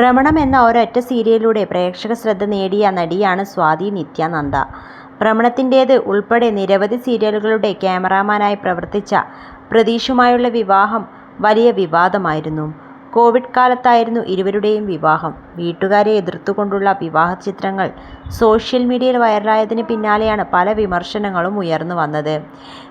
ഭ്രമണം എന്ന ഒരൊറ്റ സീരിയലിലൂടെ പ്രേക്ഷക ശ്രദ്ധ നേടിയ നടിയാണ് സ്വാതി നിത്യാനന്ദ. ഭ്രമണത്തിന്റേത് ഉൾപ്പെടെ നിരവധി സീരിയലുകളുടെ ക്യാമറാമാനായി പ്രവർത്തിച്ച പ്രതീഷുമായുള്ള വിവാഹം വലിയ വിവാദമായിരുന്നു. കോവിഡ് കാലത്തായിരുന്നു ഇരുവരുടെയും വിവാഹം. വീട്ടുകാരെ എതിർത്തുകൊണ്ടുള്ള വിവാഹ ചിത്രങ്ങൾ സോഷ്യൽ മീഡിയയിൽ വൈറലായതിന് പിന്നാലെയാണ് പല വിമർശനങ്ങളും ഉയർന്നു വന്നത്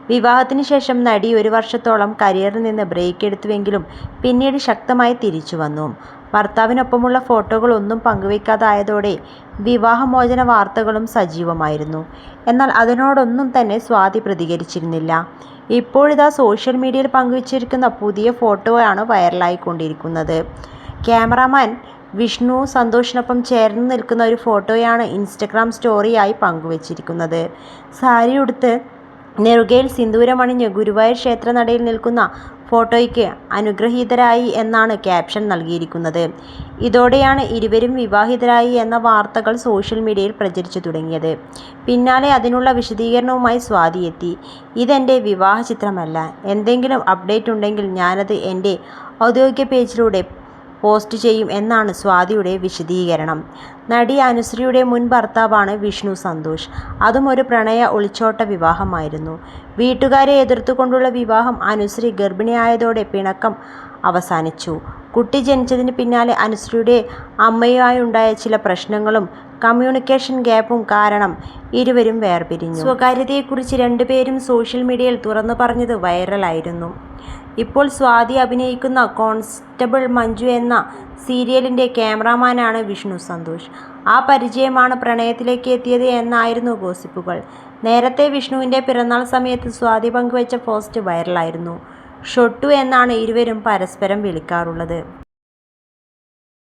വിവാഹത്തിന് ശേഷം നടി ഒരു വർഷത്തോളം കരിയറിൽ നിന്ന് ബ്രേക്ക് എടുത്തുവെങ്കിലും പിന്നീട് ശക്തമായി തിരിച്ചു വന്നു ഭർത്താവിനൊപ്പമുള്ള ഫോട്ടോകളൊന്നും പങ്കുവെക്കാതായതോടെ വിവാഹമോചന വാർത്തകളും സജീവമായിരുന്നു. എന്നാൽ അതിനോടൊന്നും തന്നെ സ്വാതി പ്രതികരിച്ചിരുന്നില്ല. ഇപ്പോഴിതാ സോഷ്യൽ മീഡിയയിൽ പങ്കുവച്ചിരിക്കുന്ന പുതിയ ഫോട്ടോയാണ് വൈറലായിക്കൊണ്ടിരിക്കുന്നത്. ക്യാമറാമാൻ വിഷ്ണു സന്തോഷിനൊപ്പം ചേർന്ന് നിൽക്കുന്ന ഒരു ഫോട്ടോയാണ് ഇൻസ്റ്റഗ്രാം സ്റ്റോറിയായി പങ്കുവെച്ചിരിക്കുന്നത്. സാരിയുടുത്ത് നെറുകയിൽ സിന്ദൂരമണിഞ്ഞ് ഗുരുവായൂർ ക്ഷേത്രനടയിൽ നിൽക്കുന്ന ഫോട്ടോയ്ക്ക് അനുഗ്രഹീതരായി എന്നാണ് ക്യാപ്ഷൻ നൽകിയിരിക്കുന്നത്. ഇതോടെയാണ് ഇരുവരും വിവാഹിതരായി എന്ന വാർത്തകൾ സോഷ്യൽ മീഡിയയിൽ പ്രചരിച്ചു തുടങ്ങിയത്. പിന്നാലെ അതിനുള്ള വിശദീകരണവുമായി സ്വാതി എത്തി. ഇതെന്റെ വിവാഹ ചിത്രമല്ല എന്തെങ്കിലും അപ്ഡേറ്റ് ഉണ്ടെങ്കിൽ ഞാനത് എന്റെ ഔദ്യോഗിക പേജിലൂടെ പോസ്റ്റ് ചെയ്യും എന്നാണ് സ്വാതിയുടെ വിശദീകരണം. നടി അനുശ്രീയുടെ മുൻ ഭർത്താവാണ് വിഷ്ണു സന്തോഷ്. അതും ഒരു പ്രണയ ഒളിച്ചോട്ട വിവാഹമായിരുന്നു. വീട്ടുകാരെ എതിർത്തുകൊണ്ടുള്ള വിവാഹം അനുശ്രീ ഗർഭിണിയായതോടെ പിണക്കം അവസാനിച്ചു. കുട്ടി ജനിച്ചതിന് പിന്നാലെ അനുശ്രീയുടെ അമ്മയുമായുണ്ടായ ചില പ്രശ്നങ്ങളും കമ്മ്യൂണിക്കേഷൻ ഗ്യാപ്പും കാരണം ഇരുവരും വേർപിരിഞ്ഞു. സ്വകാര്യതയെക്കുറിച്ച് രണ്ടുപേരും സോഷ്യൽ മീഡിയയിൽ തുറന്നു പറഞ്ഞത് വൈറലായിരുന്നു. ഇപ്പോൾ സ്വാതി അഭിനയിക്കുന്ന കോൺസ്റ്റബിൾ മഞ്ജു എന്ന സീരിയലിന്റെ ക്യാമറാമാനാണ് വിഷ്ണു സന്തോഷ്. ആ പരിചയമാണ് പ്രണയത്തിലേക്ക് എത്തിയത് എന്നായിരുന്നു ഗോസിപ്പുകൾ. നേരത്തെ വിഷ്ണുവിന്റെ പിറന്നാൾ സമയത്ത് സ്വാതി പങ്കുവച്ച പോസ്റ്റ് വൈറലായിരുന്നു. ഷൊട്ടു എന്നാണ് ഇരുവരും പരസ്പരം വിളിക്കാറുള്ളത്.